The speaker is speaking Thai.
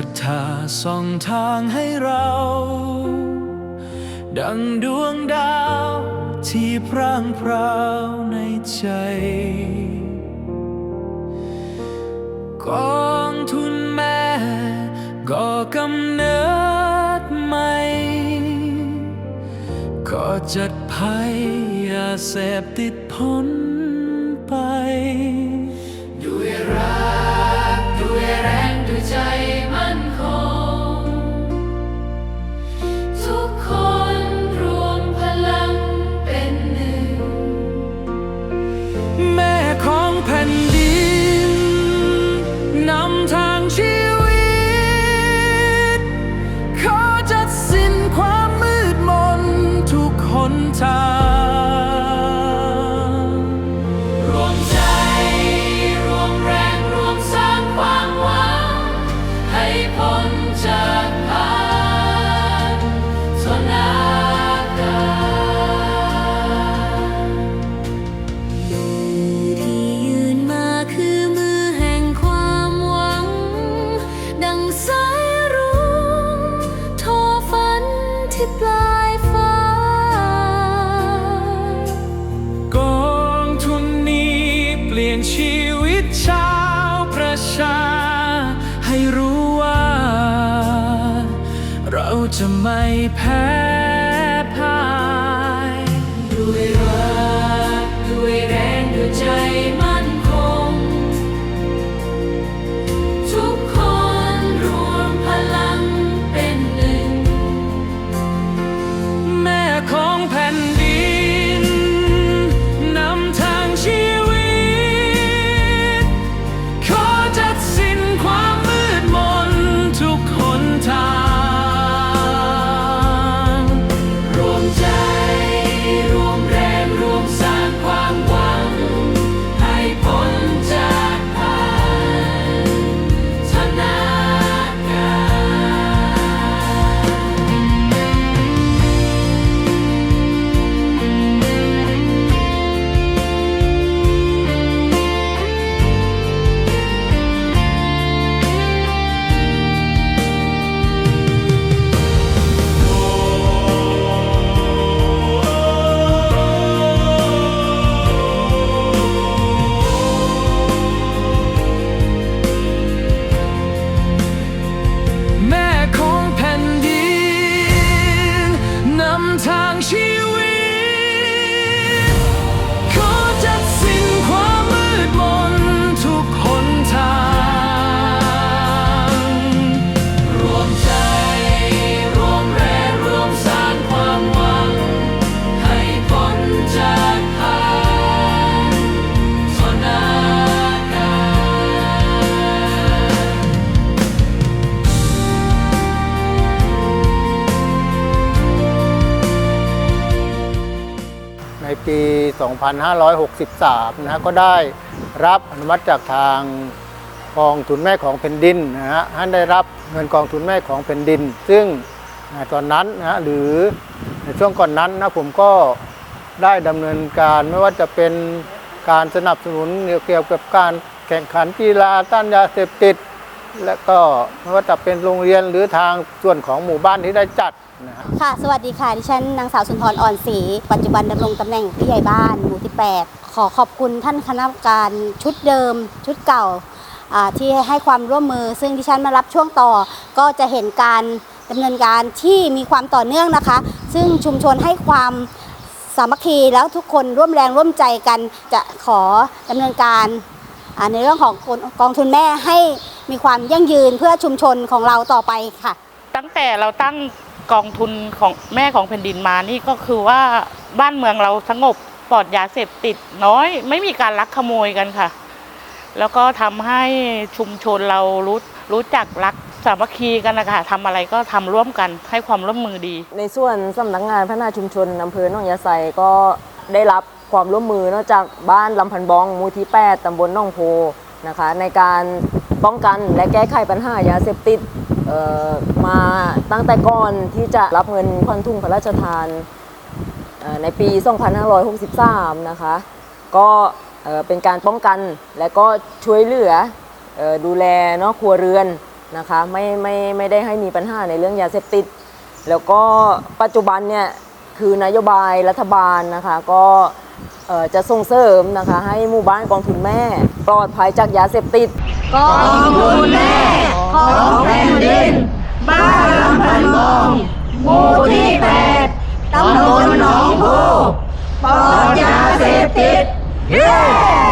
ศรัทธาส่องทางให้เรา ดังดวงดาวที่พร่างพราวในใจ กองทุนแม่ก่อกำเนิดใหม่ก็จัดภัยยาเสพติดพ้นไป ด้วยรักด้วยแรงด้วยใจ ก จะไม่แพ้พ่าย ด้วยรักด้วยแรงด้วยใจ 2563 นะฮะก็ได้รับอนุมัติจากทางกองทุนแม่ของแผ่นดินนะฮะให้ได้รับเงินกองทุนแม่ของแผ่นดิน ซึ่งอ่าตอนนั้นนะฮะหรือในช่วงก่อนนั้นนะผมก็ได้ดำเนินการไม่ว่าจะเป็นการสนับสนุนเกี่ยวกับการแข่งขันกีฬาต้านยาเสพติด และก็ไม่ว่าจะเป็นโรงเรียนหรือทางส่วนของหมู่บ้านที่ได้จัด นะฮะค่ะ สวัสดีค่ะ ดิฉันนางสาวสุนทรอ่อนศรี ปัจจุบันดำรงตำแหน่งผู้ใหญ่บ้านหมู่ที่ 8 ขอขอบคุณท่านคณะกรรมการชุดเดิม ชุดเก่าอ่าที่ให้ความร่วมมือ ซึ่งดิฉันมารับช่วงต่อ ก็จะเห็นการดำเนินการที่มีความต่อเนื่องนะคะ ซึ่งชุมชนให้ความสามัคคีแล้วทุกคนร่วมแรงร่วมใจกันจะขอดำเนินการอ่าในเรื่องของกองทุนแม่ให้มีความยั่งยืนเพื่อชุมชนของเราต่อไปค่ะ ตั้งแต่เราตั้ง กองทุนของแม่ของแผ่นดินมานี่ก็คือว่าบ้านเมืองเราสงบปลอดยาเสพติดน้อย ไม่มีการลักขโมยกันค่ะ แล้วก็ทำให้ชุมชนเรารู้รู้จักรักสามัคคีกันนะคะทำอะไรก็ทำร่วมกันให้ความร่วมมือดี ในส่วนสำนักงานพัฒนาชุมชนอำเภอหนองยาไซก็ได้รับความร่วมมือนอกจากบ้านลำพันบองมูที่8ตำบลหนองโพนะคะ ในการป้องกันและแก้ไขปัญหายาเสพติด มาตั้งแต่ก่อนที่จะรับเงินควันทุ่งพระราชทานเอ่อในปี 2563 นะคะ ก็เอ่อเป็นการป้องกันและก็ช่วยเหลือออดูแลเนาะครัวเรือนนะคะไม่ไม่ไม่ได้ให้มีปัญหาในเรื่องยาเสพติด แล้วก็ปัจจุบันเนี่ยคือนโยบายรัฐบาลนะคะก็จะส่งเสริมนะคะให้หมู่บ้านกองทุนแม่ ปลอดภัยจากยาเสพติด กองทุนแม่ ของแผ่นดิน บ้านลำพันบองหมู่ที่แปดตำบลหนองโพปลอดยาเสพติดเย้